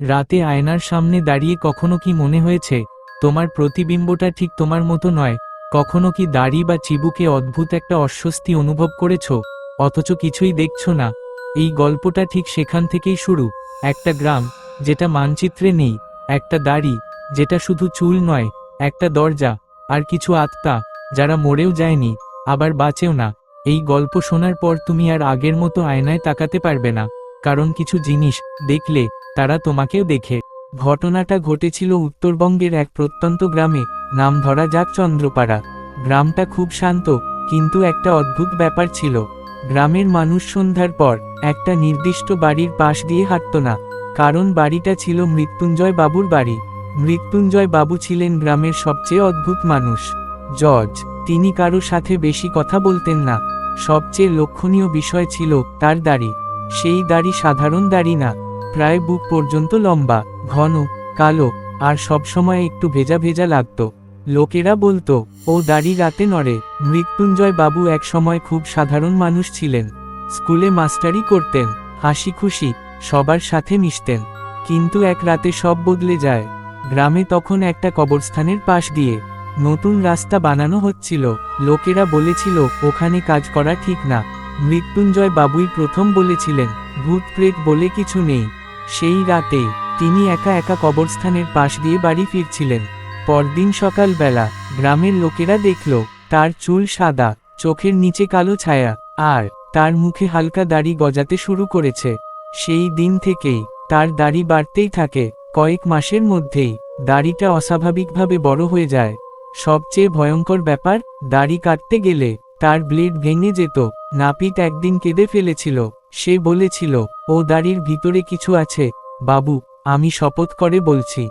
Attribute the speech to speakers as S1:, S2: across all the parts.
S1: রাতে আয়নার সামনে দাঁড়িয়ে কখনো কি মনে হয়েছে, তোমার প্রতিবিম্বটা ঠিক তোমার মতো নয়, কখনো কি দাড়ি বা চিবুকে অদ্ভুত একটা অস্বস্তি অনুভব করেছ, অথচ কিছুই দেখছ না, এই গল্পটা ঠিক সেখান থেকেই শুরু, একটা গ্রাম, যেটা মানচিত্রে নেই, একটা দাড়ি, যেটা শুধু চুল নয়, একটা দরজা, আর কিছু আত্মা, যারা মরেও যায়নি, আবার বাঁচেও না, এই গল্প শোনার পর তুমি আর আগের মতো আয়নায় তাকাতে পারবে না। কারণ কিছু জিনিস দেখলে তারা তোমাকেও দেখে। ঘটনাটা ঘটেছিল উত্তরবঙ্গের এক প্রত্যন্ত গ্রামে, নাম ধরা যাক চন্দ্রপাড়া। গ্রামটা খুব শান্ত, কিন্তু একটা অদ্ভুত ব্যাপার ছিল। গ্রামের মানুষ সন্ধ্যার পর একটা নির্দিষ্ট বাড়ির পাশ দিয়ে হাঁটত না, কারণ বাড়িটা ছিল মৃত্যুঞ্জয় বাবুর বাড়ি। মৃত্যুঞ্জয় বাবু ছিলেন গ্রামের সবচেয়ে অদ্ভুত মানুষ। জজ, তিনি কারও সাথে বেশি কথা বলতেন না। সবচেয়ে লক্ষণীয় বিষয় ছিল তার দাড়ি। সেই দাড়ি সাধারণ দাড়ি না, প্রায় বুক পর্যন্ত লম্বা, ঘন, কালো, আর সবসময় একটু ভেজা ভেজা লাগতো। লোকেরা বলতো, ও দাড়ি রাতে নড়ে। মৃত্যুঞ্জয় বাবু এক সময় খুব সাধারণ মানুষ ছিলেন। স্কুলে মাস্টারি করতেন, হাসি খুশি, সবার সাথে মিশতেন। কিন্তু এক রাতে সব বদলে যায়। গ্রামে তখন একটা কবরস্থানের পাশ দিয়ে নতুন রাস্তা বানানো হচ্ছিল। লোকেরা বলেছিল, ওখানে কাজ করা ঠিক না। মৃত্যুঞ্জয় বাবুই প্রথম বলেছিলেন, ভূত প্রেত বলে কিছু নেই। সেই রাতে, তিনি একা একা কবরস্থানের পাশ দিয়ে বাড়ি ফিরছিলেন। পরদিন সকালবেলা, গ্রামের লোকেরা দেখল, তার চুল সাদা, চোখের নিচে কালো ছায়া, আর তার মুখে হালকা দাড়ি গজাতে শুরু করেছে। সেই দিন থেকেই, তার দাড়ি বাড়তেই থাকে। কয়েক মাসের মধ্যেই, দাড়িটা অস্বাভাবিকভাবে বড় হয়ে যায়। সবচেয়ে ভয়ঙ্কর ব্যাপার, দাড়ি কাটতে গেলে তার ব্লেড ভেঙে যেত। নাপিত একদিন কেঁদে ফেলেছিল। সে বলেছিল, ও দাড়ির ভিতরে কিছু আছে। বাবু, আমি শপথ করে বলছি।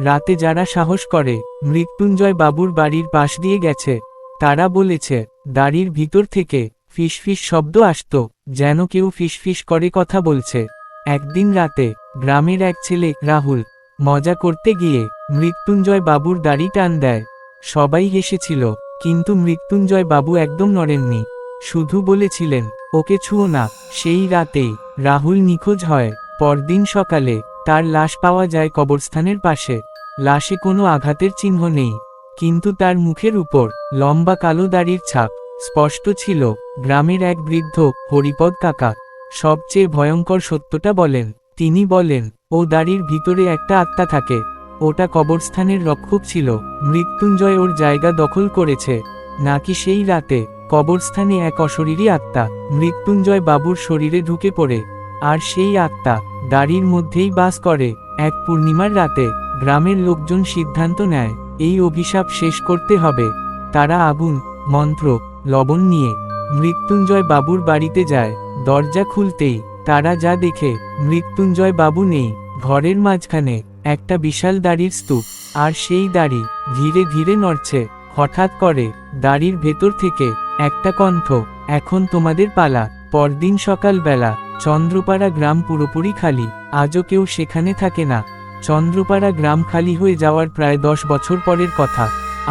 S1: রাতে যারা সাহস করে, মৃত্যুঞ্জয় বাবুর বাড়ির পাশ দিয়ে গেছে। তারা বলেছে, দাড়ির ভিতর থেকে ফিসফিস শব্দ আসত, যেন কেউ ফিসফিস করে কথা বলছে। একদিন রাতে গ্রামের এক ছেলে, রাহুল, মজা করতে গিয়ে মৃত্যুঞ্জয় বাবুর দাড়ি টান দেয়। সবাই হেসেছিল কিন্তু মৃত্যুঞ্জয় বাবু একদম নড়েননি। শুধু বলেছিলেন, ওকে ছুঁও না, সেই রাতেই রাহুল নিখোঁজ হয়। পরদিন সকালে তার লাশ পাওয়া যায় কবরস্থানের পাশে। লাশে কোনো আঘাতের চিহ্ন নেই। কিন্তু তার মুখের উপর লম্বা কালো দাড়ির ছাপ। স্পষ্ট ছিল, গ্রামের এক বৃদ্ধ হরিপদ কাকা। সবচেয়ে ভয়ঙ্কর সত্যটা বলেন। তিনি বলেন, ও দাড়ির ভিতরে একটা আত্মা থাকে। ওটা কবরস্থানের রক্ষক ছিল, মৃত্যুঞ্জয় ওর জায়গা দখল করেছে। নাকি সেই রাতে, কবরস্থানে এক অশরীরী আত্মা, মৃত্যুঞ্জয় বাবুর শরীরে ঢুকে পড়ে। আর সেই আত্মা, দাড়ির মধ্যেই বাস করে, এক পূর্ণিমার রাতে, গ্রামের লোকজন সিদ্ধান্ত নেয়, এই অভিশাপ শেষ করতে হবে। তারা আগুন, মন্ত্র, লবণ নিয়ে, মৃত্যুঞ্জয় বাবুর বাড়িতে যায়। দরজা খুলতেই, তারা যা দেখে, মৃত্যুঞ্জয় বাবু নেই, ঘরের মাঝখানে। একটা বিশাল দাড়ির স্তূপ, আর সেই দাড়ি ধীরে ধীরে নড়ছে, হঠাৎ করে দাড়ির ভেতর থেকে একটা কণ্ঠ, এখন তোমাদের পালা, পরদিন সকালবেলা চন্দ্রপাড়া গ্রাম পুরোপুরি খালি, আজও কেউ সেখানে থাকে না। চন্দ্রপাড়া গ্রাম খালি হয়ে যাওয়ার প্রায় দশ বছর পরের কথা।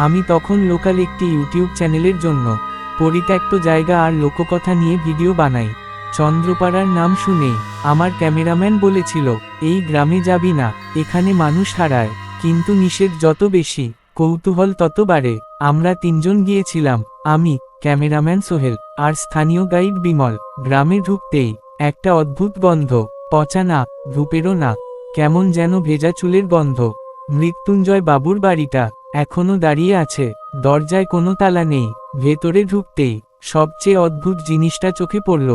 S1: আমি তখন লোকাল একটি ইউটিউব চ্যানেলের জন্য পরিত্যক্ত জায়গা আর লোককথা নিয়ে ভিডিও বানাই। চন্দ্রপাড়ার নাম শুনেই আমার ক্যামেরাম্যান বলেছিল, এই গ্রামে যাবি না, এখানে মানুষ হারায়, কিন্তু নিষেধ যত বেশি, কৌতূহল তত বাড়ে। আমরা তিনজন গিয়েছিলাম, আমি, ক্যামেরাম্যান সোহেল, আর স্থানীয় গাইড বিমল। গ্রামে ঢুকতেই একটা অদ্ভুত গন্ধ, পচা না, ধূপেরও না, কেমন যেন ভেজা চুলের গন্ধ। মৃত্যুঞ্জয় বাবুর বাড়িটা এখনও দাঁড়িয়ে আছে, দরজায় কোনো তালা নেই। ভেতরে ঢুকতেই সবচেয়ে অদ্ভুত জিনিসটা চোখে পড়ল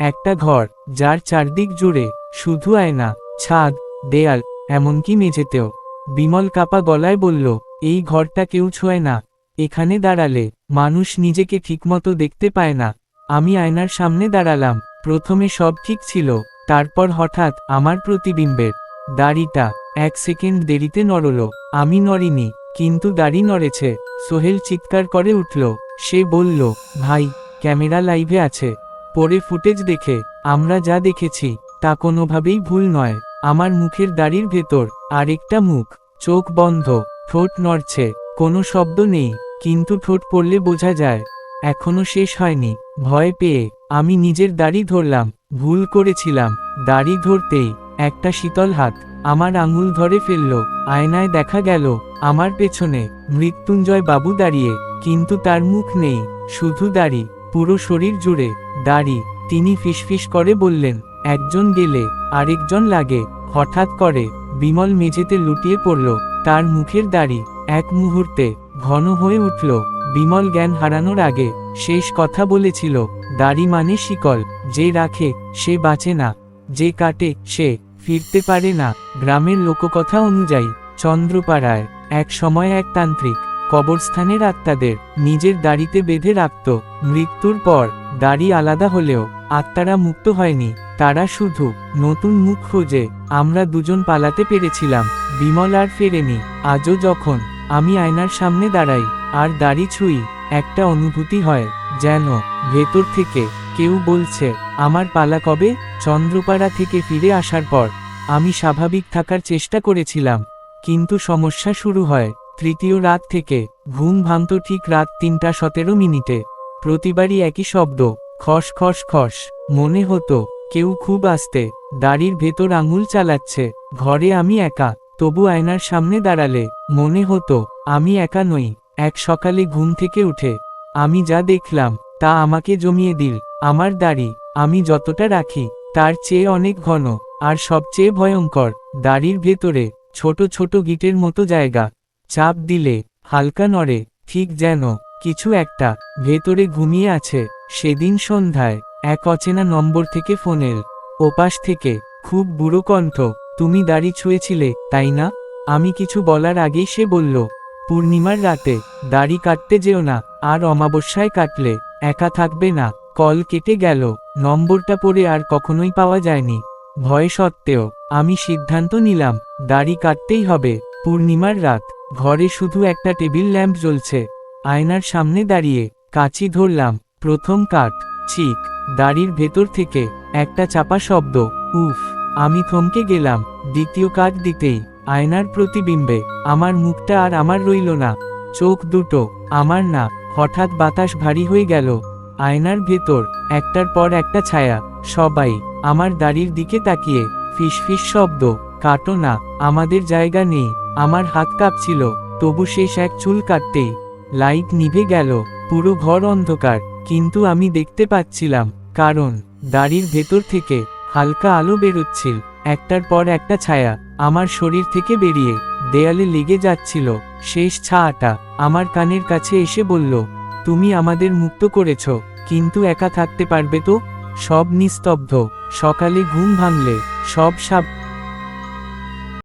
S1: একটা ঘর, যার চারদিক জুড়ে শুধু আয়না, ছাদ, দেয়াল, এমনকি মেঝেতেও। বিমল কাপা গলায় বলল, এই ঘরটা কেউ ছোঁয় না। এখানে দাঁড়ালে মানুষ নিজেকে ঠিকমতো দেখতে পায় না। আমি আয়নার সামনে দাঁড়ালাম। প্রথমে সব ঠিক ছিল। তারপর হঠাৎ আমার প্রতিবিম্বের দাড়িটা এক সেকেন্ড দেরিতে নড়ল। আমি নড়িনি, কিন্তু দাড়ি নড়েছে। সোহেল চিৎকার করে উঠল। সে বলল, ভাই, ক্যামেরা লাইভে আছে। পরে ফুটেজ দেখে, আমরা যা দেখেছি, তা কোনোভাবেই ভুল নয়। আমার মুখের দাড়ির ভেতর আরেকটা মুখ। চোখ বন্ধ, ঠোঁট নড়ছে, কোনো শব্দ নেই, কিন্তু ঠোঁট পড়লে বোঝা যায়, এখনও শেষ হয়নি। ভয় পেয়ে আমি নিজের দাড়ি ধরলাম, ভুল করেছিলাম। দাড়ি ধরতেই একটা শীতল হাত আমার আঙুল ধরে ফেলল, আয়নায় দেখা গেল আমার পেছনে মৃত্যুঞ্জয় বাবু দাঁড়িয়ে, কিন্তু তার মুখ নেই, শুধু দাড়ি। পুরো শরীর জুড়ে, দাড়ি, তিনি ফিসফিস করে বললেন, একজন গেলে, আরেকজন লাগে। হঠাৎ করে, বিমল মেঝেতে লুটিয়ে পড়ল, তার মুখের দাড়ি, এক মুহূর্তে, ঘন হয়ে উঠল। বিমল জ্ঞান হারানোর আগে, শেষ কথা বলেছিল, দাড়ি মানে শিকল, যে রাখে, সে বাঁচে না। যে কাটে, সে ফিরতে পারে না। গ্রামের লোককথা অনুযায়ী, চন্দ্রপাড়ায়, এক সময় এক তান্ত্রিক কবরস্থানের আত্মাদের নিজের দাড়িতে বেঁধে রাখত। মৃত্যুর পর দাড়ি আলাদা হলেও আত্মারা মুক্ত হয়নি। তারা শুধু নতুন মুখ খোঁজে আমরা দুজন পালাতে পেরেছিলাম। বিমল আর ফেরেনি। আজও যখন আমি আয়নার সামনে দাঁড়াই আর দাড়ি ছুঁই, একটা অনুভূতি হয় যেন ভেতর থেকে কেউ বলছে, আমার পালা কবে? চন্দ্রপাড়া থেকে ফিরে আসার পর আমি স্বাভাবিক থাকার চেষ্টা করেছিলাম, কিন্তু সমস্যা শুরু হয়। তৃতীয় রাত থেকে, ঘুম ভাঙত ঠিক রাত তিনটা সতেরো মিনিটে। প্রতিবারই একই শব্দ, খস খস খস। মনে হতো, কেউ খুব আস্তে, দাড়ির ভেতর আঙুল চালাচ্ছে, ঘরে আমি একা, তবু আয়নার সামনে দাঁড়ালে, মনে হতো, আমি একা নই, এক সকালে ঘুম থেকে উঠে। আমি যা দেখলাম, তা আমাকে জমিয়ে দিল, আমার দাড়ি, আমি যতটা রাখি, তার চেয়ে অনেক ঘন, আর সবচেয়ে ভয়ঙ্কর, দাড়ির ভেতরে, ছোট ছোট গিটের মতো জায়গা। চাপ দিলে, হালকা নড়ে, ঠিক যেন, কিছু একটা, ভেতরে ঘুমিয়ে আছে। সেদিন সন্ধ্যায়, এক অচেনা নম্বর থেকে ফোনের, ওপাশ থেকে, খুব বুড়ো কণ্ঠ, তুমি দাড়ি ছুঁয়েছিলে, তাই না? আমি কিছু বলার আগেই সে বলল, পূর্ণিমার রাতে, দাড়ি কাটতে যেও না, আর অমাবস্যায় কাটলে, একা থাকবে না, কল কেটে গেল, নম্বরটা পড়ে আর কখনোই পাওয়া যায়নি। ভয় সত্ত্বেও, আমি সিদ্ধান্ত নিলাম, দাড়ি কাটতেই হবে, পূর্ণিমার রাত। ঘরে শুধু একটা টেবিল ল্যাম্প জ্বলছে। আয়নার সামনে দাঁড়িয়ে কাচি ধরলাম। প্রথম কাট চিক, দাড়ির ভেতর থেকে একটা চাপা শব্দ। উফ, আমি থমকে গেলাম। দ্বিতীয় কাট দিতেই আয়নার প্রতিবিম্বে আমার মুখটা আর আমার রইল না। চোখ দুটো আমার না। হঠাৎ বাতাস ভারী হয়ে গেল। আয়নার ভেতর একটার পর একটা ছায়া। সবাই আমার দাড়ির দিকে তাকিয়ে ফিসফিস শব্দ। কাটো না, আমাদের জায়গা নেই। আমার হাত কাঁপছিল, তবু শেষ এক চুল কাটতেই। লাইট নিভে গেল, পুরো ঘর অন্ধকার, কিন্তু আমি দেখতে পাচ্ছিলাম, কারণ দাড়ির ভেতর থেকে হালকা আলো বেরোচ্ছিল, একটার পর একটা ছায়া আমার শরীর থেকে বেরিয়ে দেয়ালে লেগে যাচ্ছিল, শেষ ছায়াটা আমার কানের কাছে এসে বলল, তুমি আমাদের মুক্ত করেছ, কিন্তু একা থাকতে পারবে তো? সব নিস্তব্ধ, সকালে ঘুম ভাঙলে, সব সাপ